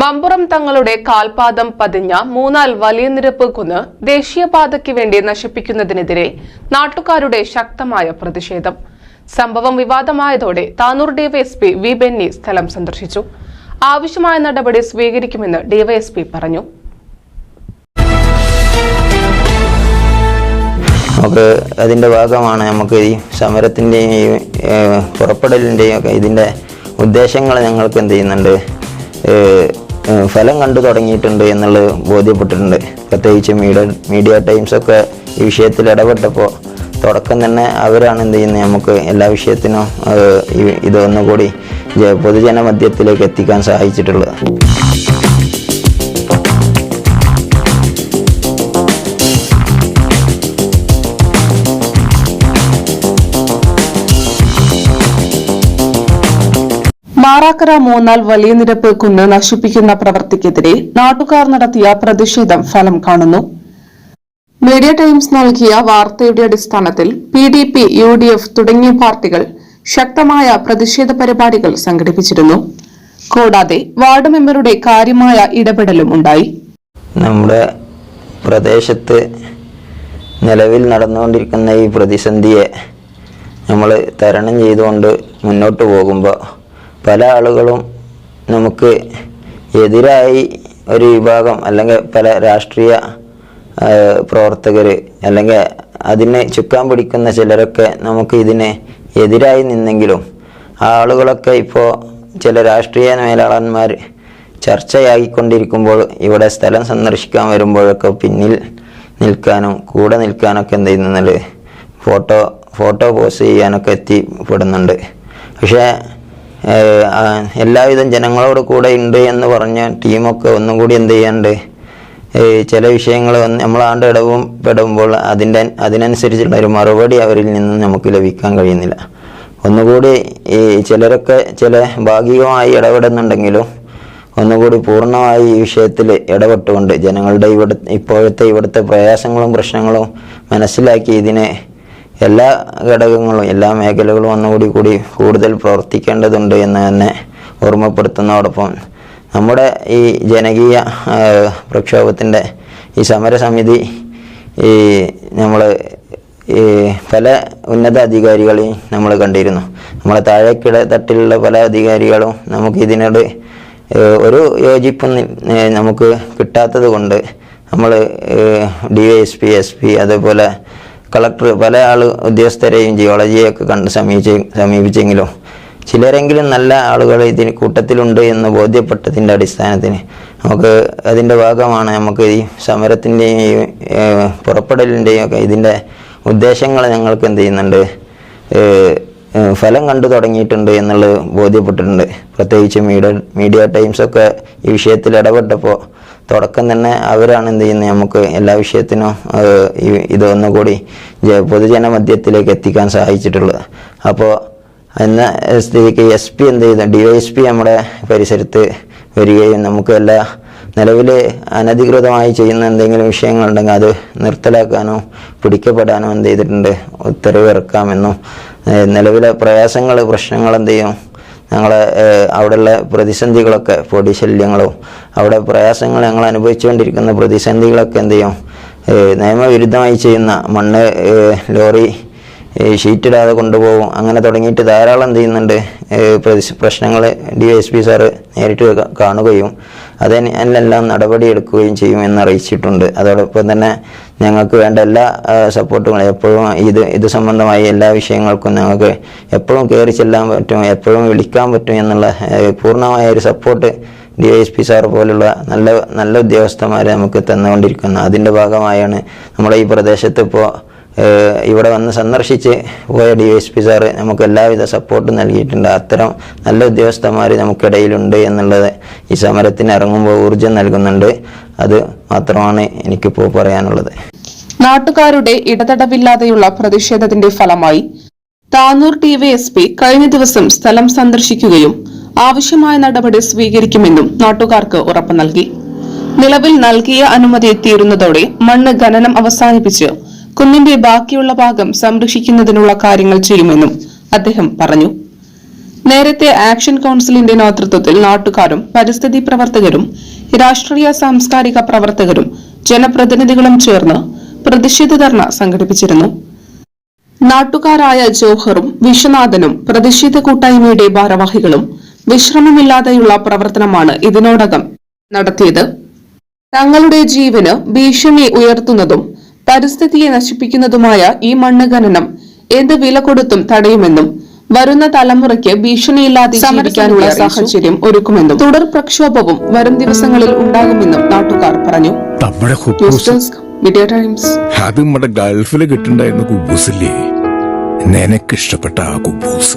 മമ്പുറം തങ്ങളുടെ കാൽപാദം പതിഞ്ഞ മൂന്നാൽ വലിയ നിരപ്പ് കുന്ന് ദേശീയപാതയ്ക്ക് വേണ്ടി നശിപ്പിക്കുന്നതിനെതിരെ നാട്ടുകാരുടെ ശക്തമായ പ്രതിഷേധം. സംഭവം വിവാദമായതോടെ താനൂർ ഡിവൈഎസ്പി വി ബെന്നി സ്ഥലം സന്ദർശിച്ചു. ആവശ്യമായ നടപടി സ്വീകരിക്കുമെന്ന് ഡിവൈഎസ്പി പറഞ്ഞു. നമുക്ക് അതിന്റെ ഭാഗമാണ് നമുക്ക് ഈ സമരത്തിന്റെയും പുറപ്പെടലിന്റെയും ഒക്കെ ഇതിന്റെ ഉദ്ദേശങ്ങൾ ഞങ്ങൾക്ക് എന്ത് ചെയ്യുന്നുണ്ട്? ഫലം കണ്ടു തുടങ്ങിയിട്ടുണ്ട് എന്നുള്ളത് ബോധ്യപ്പെട്ടിട്ടുണ്ട്. പ്രത്യേകിച്ച് മീഡിയ മീഡിയ ടൈംസൊക്കെ ഈ വിഷയത്തിൽ ഇടപെട്ടപ്പോൾ തുടക്കം തന്നെ അവരാണ് എന്ത് ചെയ്യുന്നത്? നമുക്ക് എല്ലാ വിഷയത്തിനും ഇതൊന്നുകൂടി പൊതുജന മധ്യത്തിലേക്ക് എത്തിക്കാൻ സഹായിച്ചിട്ടുള്ളത്. മാറാക്കര മൂന്നാൽ വലിയ നിരപ്പ് കുന്ന് നശിപ്പിക്കുന്ന പ്രവൃത്തിക്കെതിരെ നാട്ടുകാർ നടത്തിയ പ്രതിഷേധം ഫലം കാണുന്നു. മീഡിയ ടൈംസ് നൽകിയ വാർത്തയുടെ അടിസ്ഥാനത്തിൽ P D P U D F തുടങ്ങിയ പാർട്ടികൾ ശക്തമായ പ്രതിഷേധ പരിപാടികൾ സംഘടിപ്പിച്ചിരുന്നു. കൂടാതെ വാർഡ് മെമ്പറുടെ കാര്യമായ ഇടപെടലും ഉണ്ടായി. നമ്മുടെ പ്രദേശത്ത് നിലവിൽ നടന്നുകൊണ്ടിരിക്കുന്ന ഈ പ്രതിസന്ധിയെ നമ്മൾ തരണം ചെയ്തുകൊണ്ട് മുന്നോട്ട് പോകുമ്പോൾ പല ആളുകളും നമുക്ക് എതിരായി ഒരു വിഭാഗം അല്ലെങ്കിൽ പല രാഷ്ട്രീയ പ്രവർത്തകർ അല്ലെങ്കിൽ അതിനെ ചുക്കാൻ പിടിക്കുന്ന ചിലരൊക്കെ നമുക്ക് ഇതിനെ എതിരായി നിന്നെങ്കിലും ആ ആളുകളൊക്കെ ഇപ്പോൾ ചില രാഷ്ട്രീയ മേലാളന്മാർ ചർച്ചയായിക്കൊണ്ടിരിക്കുമ്പോൾ ഇവിടെ സ്ഥലം സന്ദർശിക്കാൻ വരുമ്പോഴൊക്കെ പിന്നിൽ നിൽക്കാനും കൂടെ നിൽക്കാനൊക്കെ എന്ത് ചെയ്യുന്നത് ഫോട്ടോ ഫോട്ടോ പോസ്റ്റ് ചെയ്യാനൊക്കെ എത്തിപ്പെടുന്നുണ്ട്. പക്ഷേ എല്ലാവിധം ജനങ്ങളോട് കൂടെ ഉണ്ട് എന്ന് പറഞ്ഞ ടീമൊക്കെ ഒന്നും കൂടി എന്ത് ചെയ്യാണ്ട് ചില വിഷയങ്ങൾ നമ്മളാണ്ട് ഇടവും പെടുമ്പോൾ അതിന്റെ അതിനനുസരിച്ചുള്ള ഒരു മറുപടി അവരിൽ നിന്നും നമുക്ക് ലഭിക്കാൻ കഴിയുന്നില്ല. ഒന്നുകൂടി ഈ ചിലരൊക്കെ ചില ഭാഗികമായി ഇടപെടുന്നുണ്ടെങ്കിലും ഒന്നുകൂടി പൂർണമായി ഈ വിഷയത്തിൽ ഇടപെട്ടുകൊണ്ട് ജനങ്ങളുടെ ഇവിടെ ഇപ്പോഴത്തെ ഇവിടുത്തെ പ്രയാസങ്ങളും പ്രശ്നങ്ങളും മനസ്സിലാക്കി ഇതിനെ എല്ലാ ഘടകങ്ങളും എല്ലാ മേഖലകളും ഒന്നുകൂടി കൂടി കൂടുതൽ പ്രവർത്തിക്കേണ്ടതുണ്ട് എന്ന് തന്നെ ഓർമ്മപ്പെടുത്തുന്നതോടൊപ്പം നമ്മുടെ ഈ ജനകീയ പ്രക്ഷോഭത്തിന്റെ ഈ സമരസമിതി ഈ നമ്മൾ ഈ പല ഉന്നത അധികാരികളെയും നമ്മൾ കണ്ടിരുന്നു. നമ്മളെ താഴേക്കിട തട്ടിലുള്ള പല അധികാരികളും നമുക്ക് ഇതിനോട് ഒരു യോജിപ്പും നമുക്ക് കിട്ടാത്തത് കൊണ്ട് നമ്മൾ D Y S P S P അതേപോലെ കളക്ടർ പല ആൾ ഉദ്യോഗസ്ഥരെയും ജിയോളജിയൊക്കെ കണ്ട് സമീപിച്ച് സമീപിച്ചെങ്കിലും ചിലരെങ്കിലും നല്ല ആളുകൾ ഇതിന് കൂട്ടത്തിലുണ്ട് എന്ന് ബോധ്യപ്പെട്ടതിന്റെ അടിസ്ഥാനത്തിന് നമുക്ക് അതിന്റെ ഭാഗമാണ് നമുക്ക് ഈ സമരത്തിന്റെയും പുറപ്പെടലിന്റെയും ഒക്കെ ഇതിന്റെ ഉദ്ദേശങ്ങൾ ഞങ്ങൾക്ക് എന്ത് ചെയ്യുന്നുണ്ട് ഫലം കണ്ടു തുടങ്ങിയിട്ടുണ്ട് എന്നുള്ളത് ബോധ്യപ്പെട്ടിട്ടുണ്ട്. പ്രത്യേകിച്ച് മീഡിയ മീഡിയ ടൈംസൊക്കെ ഈ വിഷയത്തിൽ ഇടപെട്ടപ്പോൾ തുടക്കം തന്നെ അവരാണ് എന്ത് ചെയ്യുന്നത്? നമുക്ക് എല്ലാ വിഷയത്തിനും ഇതൊന്നുകൂടി പൊതുജന മധ്യത്തിലേക്ക് എത്തിക്കാൻ സഹായിച്ചിട്ടുള്ളത്. അപ്പോൾ എന്ന സ്ഥിതിക്ക് എസ് പി എന്ത് ചെയ്തു ഡി വൈ എസ് പി നമ്മുടെ പരിസരത്ത് വരികയും നമുക്ക് എല്ലാ നിലവിൽ അനധികൃതമായി ചെയ്യുന്ന എന്തെങ്കിലും വിഷയങ്ങളുണ്ടെങ്കിൽ അത് നിർത്തലാക്കാനോ പിടിക്കപ്പെടാനോ എന്ത് ചെയ്തിട്ടുണ്ട്? ഉത്തരവ് ഇറക്കാമെന്നും നിലവിലെ പ്രയാസങ്ങൾ പ്രശ്നങ്ങൾ എന്ത് ചെയ്യും? ഞങ്ങളെ അവിടെയുള്ള പ്രതിസന്ധികളൊക്കെ പൊടി ശല്യങ്ങളും അവിടെ പ്രയാസങ്ങൾ ഞങ്ങൾ അനുഭവിച്ചുകൊണ്ടിരിക്കുന്ന പ്രതിസന്ധികളൊക്കെ എന്ത് ചെയ്യും? നിയമവിരുദ്ധമായി ചെയ്യുന്ന മണ്ണ് ലോറി ഈ ഷീറ്റിടാതെ കൊണ്ടുപോകും. അങ്ങനെ തുടങ്ങിയിട്ട് ധാരാളം എന്ത് ചെയ്യുന്നുണ്ട്. പ്രശ്നങ്ങൾ ഡി എസ് പി സാറ് നേരിട്ട് കാണുകയും അതിനെല്ലാം നടപടിയെടുക്കുകയും ചെയ്യുമെന്ന് അറിയിച്ചിട്ടുണ്ട്. അതോടൊപ്പം തന്നെ ഞങ്ങൾക്ക് വേണ്ട എല്ലാ സപ്പോർട്ടും സപ്പോർട്ടുകളും എപ്പോഴും ഇത് ഇത് സംബന്ധമായി എല്ലാ വിഷയങ്ങൾക്കും ഞങ്ങൾക്ക് എപ്പോഴും കയറി ചെല്ലാൻ പറ്റും എപ്പോഴും വിളിക്കാൻ പറ്റും എന്നുള്ള പൂർണമായ ഒരു support D S P sir പോലുള്ള നല്ല നല്ല ഉദ്യോഗസ്ഥന്മാരെ നമുക്ക് തന്നുകൊണ്ടിരിക്കുന്നു. അതിന്റെ ഭാഗമായാണ് നമ്മുടെ ഈ പ്രദേശത്ത് ഇപ്പോൾ ഇവിടെ വന്ന് സന്ദർശിച്ച് പോയ ഡി എസ് പി സാറ് നമുക്ക് എല്ലാവിധ സപ്പോർട്ടും നൽകിയിട്ടുണ്ട്. അത്തരം നല്ല ഉദ്യോഗസ്ഥന്മാർ നമുക്കിടയിലുണ്ട് എന്നുള്ളത് ഈ സമരത്തിന് ഇറങ്ങുമ്പോൾ ഊർജം നൽകുന്നുണ്ട്. അത് മാത്രമാണ് എനിക്കിപ്പോൾ പറയാനുള്ളത്. നാട്ടുകാരുടെ ഇടതടവില്ലാതെയുള്ള പ്രതിഷേധത്തിന്റെ ഫലമായി Tanur T V S P കഴിഞ്ഞ ദിവസം സ്ഥലം സന്ദർശിക്കുകയും ആവശ്യമായ നടപടി സ്വീകരിക്കുമെന്നും നാട്ടുകാർക്ക് ഉറപ്പു നൽകി. നിലവിൽ നൽകിയ അനുമതി തീരുന്നതോടെ മണ്ണ് ഖനനം അവസാനിപ്പിച്ച് കുന്നിന്റെ ബാക്കിയുള്ള ഭാഗം സംരക്ഷിക്കുന്നതിനുള്ള കാര്യങ്ങൾ ചെയ്യുമെന്നും അദ്ദേഹം പറഞ്ഞു. നേരത്തെ ആക്ഷൻ കൌൺസിലിന്റെ നേതൃത്വത്തിൽ നാട്ടുകാരും പരിസ്ഥിതി പ്രവർത്തകരും രാഷ്ട്രീയ സാംസ്കാരിക പ്രവർത്തകരും ജനപ്രതിനിധികളും ചേർന്ന് പ്രതിഷേധ ധർണ സംഘടിപ്പിച്ചിരുന്നു. നാട്ടുകാരായ ജോഹറും വിശ്വനാഥനും പ്രതിഷേധ കൂട്ടായ്മയുടെ ഭാരവാഹികളും വിശ്രമമില്ലാതെയുള്ള പ്രവർത്തനമാണ് ഇതിനോടകം നടത്തിയത്. തങ്ങളുടെ ജീവന് ഭീഷണി ഉയർത്തുന്നതും പരിസ്ഥിതിയെ നശിപ്പിക്കുന്നതുമായ ഈ മണ്ണ് ഖനനം എന്ത് വില കൊടുത്തും തടയുമെന്നും വരുന്ന തലമുറയ്ക്ക് ഭീഷണിയില്ലാതെ സമരിക്കാനുള്ള സാഹചര്യം ഒരുക്കുമെന്നും തുടർ പ്രക്ഷോഭവും വരും ദിവസങ്ങളിൽ ഉണ്ടാകുമെന്നും നാട്ടുകാർ പറഞ്ഞു. Media Times. അത് നമ്മുടെ ഗൾഫിൽ കിട്ടുണ്ടായിരുന്ന കുബൂസില്ലേ? നിനക്കിഷ്ടപ്പെട്ട ആ കുബൂസ്.